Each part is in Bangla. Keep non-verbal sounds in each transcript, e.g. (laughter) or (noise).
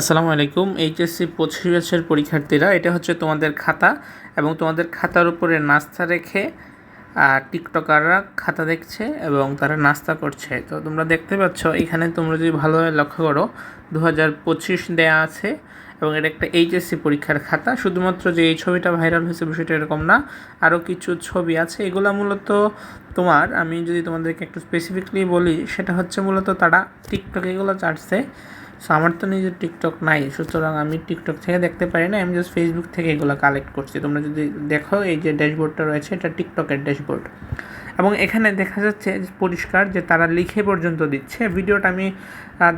আসসালামু আলাইকুম, এইচএসসি পঁচিশ বছর পরীক্ষার্থীরা, এটা হচ্ছে তোমাদের খাতা এবং তোমাদের খাতার উপরে নাস্তা রেখে টিকটকাররা খাতা দেখছে এবং তারা নাস্তা করছে। তো তোমরা দেখতে পাচ্ছ, এখানে তোমরা যদি ভালোভাবে লক্ষ্য করো দু হাজার পঁচিশ দেওয়া আছে এবং এটা একটা এইচএসসি পরীক্ষার খাতা। শুধুমাত্র যে এই ছবিটা ভাইরাল হয়েছে বিষয়টা এরকম না আরও কিছু ছবি আছে। এগুলো মূলত তোমার, আমি যদি তোমাদেরকে একটু স্পেসিফিকলি বলি, সেটা হচ্ছে মূলত তারা টিকটক এগুলো চাটছে সো আমার তো নিজের টিকটক নাই, সুতরাং আমি টিকটক থেকে দেখতে পারি না, আমি জাস্ট ফেসবুক থেকে এগুলো কালেক্ট করছি। তোমরা যদি দেখো, এই যে ড্যাশবোর্ডটা রয়েছে, এটা টিকটকের ড্যাশবোর্ড। এবং এখানে দেখা যাচ্ছে পরিষ্কার যে তারা লিখে পর্যন্ত দিচ্ছে। ভিডিওটা আমি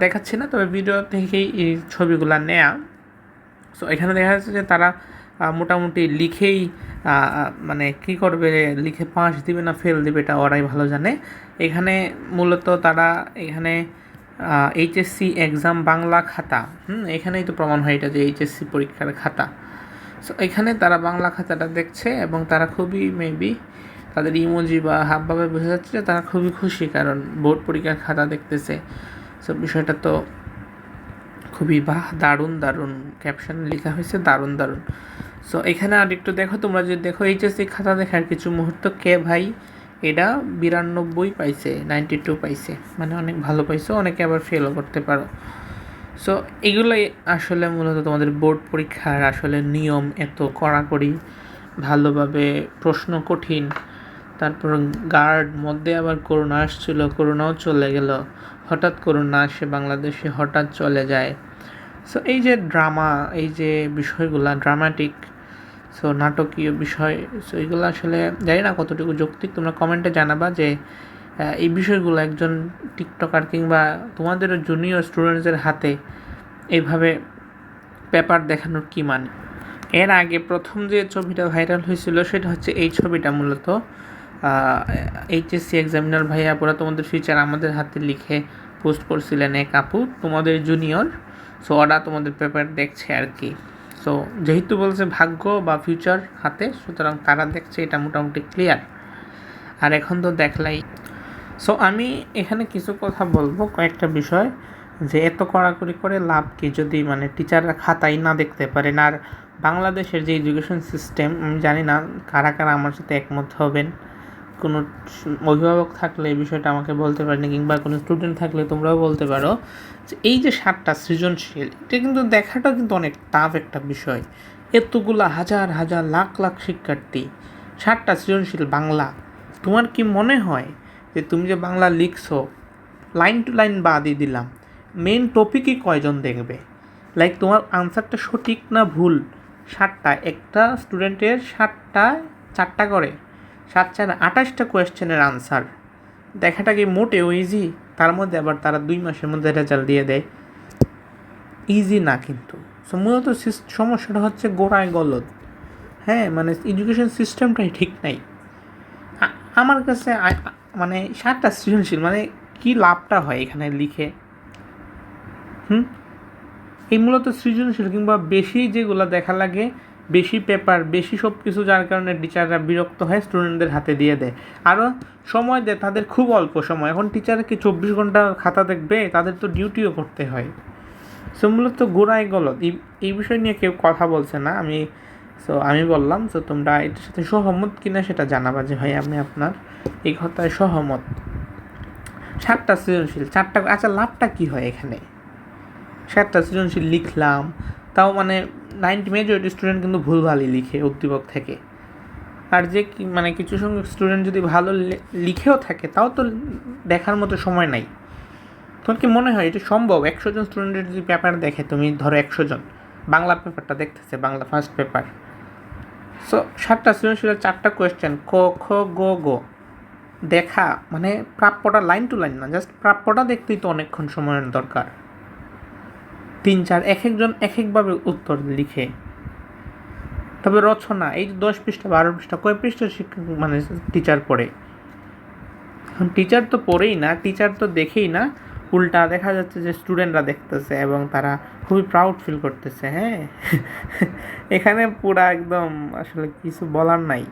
দেখাচ্ছি না, তবে ভিডিও থেকেই এই ছবিগুলো নেয়া। সো এখানে দেখা যাচ্ছে যে তারা মোটামুটি লিখেই মানে কী করবে লিখে পাস দিবে না, ফেল দিবে এটা ওরাই ভালো জানে। এখানে মূলত তারা এখানে এইচএসসি এক্সাম বাংলা খাতা, হুম, এখানেই তো প্রমাণ হয় এটা যে এইচএসসি পরীক্ষার খাতা। সো এখানে তারা বাংলা খাতাটা দেখছে এবং তারা খুবই মেবি তাদের ইমোজি বা হাবভাবে বোঝা যাচ্ছে যে তারা খুবই খুশি কারণ বোর্ড পরীক্ষার খাতা দেখতেছে। সো বিষয়টা তো খুবই বাহ দারুণ দারুণ ক্যাপশন লেখা হয়েছে, দারুণ দারুণ। সো এখানে আর একটু দেখো, তোমরা যদি দেখো এইচএসসি খাতা দেখার কিছু মুহূর্ত, কে ভাই এটা বিরানব্বই পাইছে নাইনটি টু পাইছে মানে অনেক ভালো পাইছো, অনেকে আবার ফেলও করতে পারো। সো এগুলোই আসলে মূলত তোমাদের বোর্ড পরীক্ষার আসলে নিয়ম, এত কড়াকড়ি, ভালোভাবে প্রশ্ন কঠিন। তারপর গার্ড মধ্যে আবার করোনা আসছিল করোনাও চলে গেল। হঠাৎ করোনা আসে, বাংলাদেশে হঠাৎ চলে যায়। সো এই যে ড্রামা এই যে বিষয়গুলা ড্রামাটিক সো নাটকীয় বিষয় সো এগুলো আসলে জানি না কতটুকু যৌক্তিক, তোমরা কমেন্টে জানাবা যে এই বিষয়গুলো একজন টিকটকার কিংবা তোমাদেরও জুনিয়র স্টুডেন্টসদের হাতে এইভাবে পেপার দেখানোর কী মানে? এর আগে প্রথম যে ছবিটা ভাইরাল হয়েছিল, সেটা হচ্ছে এই ছবিটা মূলত। এইচএসসি এক্সামিনার ভাইয়া পুরা তোমাদের ফিউচার আমাদের হাতে লিখে পোস্ট করছিলেন, এক আপু, তোমাদের জুনিয়র সো ওরা তোমাদের পেপার দেখছে আর কি। সো যেহেতু বলছে ভাগ্য বা ফিউচার হাতে, সুতরাং তারা দেখছে এটা মোটামুটি ক্লিয়ার আর এখন তো দেখলাই। সো আমি এখানে কিছু কথা বলব, কয়েকটা বিষয়, যে এত কড়াকড়ি করে লাভ কি যদি মানে টিচাররা খাতাই না দেখতে পারেন। আর বাংলাদেশের যে এডুকেশন সিস্টেম আমি জানি না কারা কারা আমার সাথে একমত হবেন। কোনো অভিভাবক থাকলে এই বিষয়টা আমাকে বলতে পারেন কিংবা কোনো স্টুডেন্ট থাকলে তোমরাও বলতে পারো, যে এই যে সাতটা সৃজনশীল, এটা কিন্তু দেখাটা কিন্তু অনেক টাফ একটা বিষয়। এতগুলা হাজার হাজার লাখ লাখ শিক্ষার্থী, সাতটা সৃজনশীল বাংলা, তোমার কি মনে হয় যে তুমি যে বাংলা লিখছো লাইন টু লাইন বাদই দিলাম মেন টপিকই কয়জন দেখবে? লাইক তোমার আনসারটা সঠিক না ভুল? সাতটা, একটা স্টুডেন্টের সাতটা, চারটা করে। সাত চার আঠাশটা কোয়েশ্চেনের আনসার। দেখাটা কি মোটেও ইজি তার মধ্যে আবার তারা দুই মাসের মধ্যে রেজাল্ট দিয়ে দেয়। ইজি না কিন্তু। সো মূলত সমস্যাটা হচ্ছে গোড়ায় গলদ। হ্যাঁ মানে এডুকেশন সিস্টেমটাই ঠিক নাই। আমার কাছে মানে সাতটা সৃজনশীল মানে কি লাভটা হয় এখানে লিখে? হুম? এই মূলত সৃজনশীল কিংবা বেশি যেগুলো দেখা লাগে বেশি পেপার বেশি সব কিছু যার কারণে টিচাররা বিরক্ত হয় স্টুডেন্টদের হাতে দিয়ে দেয়। আরও সময় দেয়, তাদের খুব অল্প সময়। এখন টিচার কি চব্বিশ ঘণ্টা খাতা দেখবে? তাদের তো ডিউটিও করতে হয়। সো মূলত গোড়ায় গলত এই বিষয় নিয়ে কেউ কথা বলছে না। আমি সো আমি বললাম তো তোমরা এটার সাথে সহমত কিনা সেটা জানাবা যে, ভাই, আমি আপনার এই কথায় সহমত। সাতটা সৃজনশীল, চারটা আচ্ছা লাভটা কি হয় এখানে? সাতটা সৃজনশীল লিখলাম। তাও মানে নাইনটি মেজরিটি স্টুডেন্ট কিন্তু ভুলভালই লিখে উদ্দীপক থেকে। আর যে মানে কিছু সংখ্যক স্টুডেন্ট যদি ভালো লিখেও থাকে, তাও তো দেখার মতো সময় নাই। তোমার কি মনে হয় এটা সম্ভব? একশো জন স্টুডেন্টের যদি পেপার দেখে, তুমি ধরো একশো জন। বাংলা পেপারটা দেখতেছে, বাংলা ফার্স্ট পেপার সো সাতটা সৃজনশীলের চারটা কোয়েশ্চেন ক, খ, গ গ। দেখা মানে প্রাপ্যটা লাইন টু লাইন না জাস্ট প্রাপ্যটা দেখতেই তো অনেকক্ষণ সময়ের দরকার। তিন চার এক একজন এক একভাবে উত্তর লিখে। তবে রচনা, এই যে দশ পৃষ্ঠা, বারো পৃষ্ঠা, কয় পৃষ্ঠা শিক্ষক মানে টিচার পড়ে? এখন টিচার তো পড়েই না টিচার তো দেখেই না। উল্টা দেখা যাচ্ছে যে স্টুডেন্টরা দেখতেছে এবং তারা খুবই প্রাউড ফিল করতেছে হ্যাঁ? (laughs) এখানে পুরা একদম আসলে কিছু বলার নাই।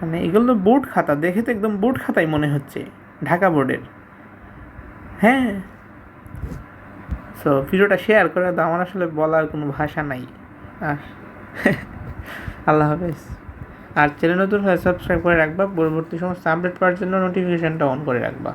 মানে এগুলো তো বোর্ড খাতা, দেখে তো একদম বোর্ড খাতাই মনে হচ্ছে, ঢাকা বোর্ডের হ্যাঁ? সো ভিডিওটা শেয়ার করে দাও, আমার আসলে বলার কোনো ভাষা নাই। আর আল্লাহ হাফেজ। আর চ্যানেল নতুন হলে সাবস্ক্রাইব করে রাখবা, পরবর্তী সমস্ত আপডেট পাওয়ার জন্য নোটিফিকেশানটা অন করে রাখবা।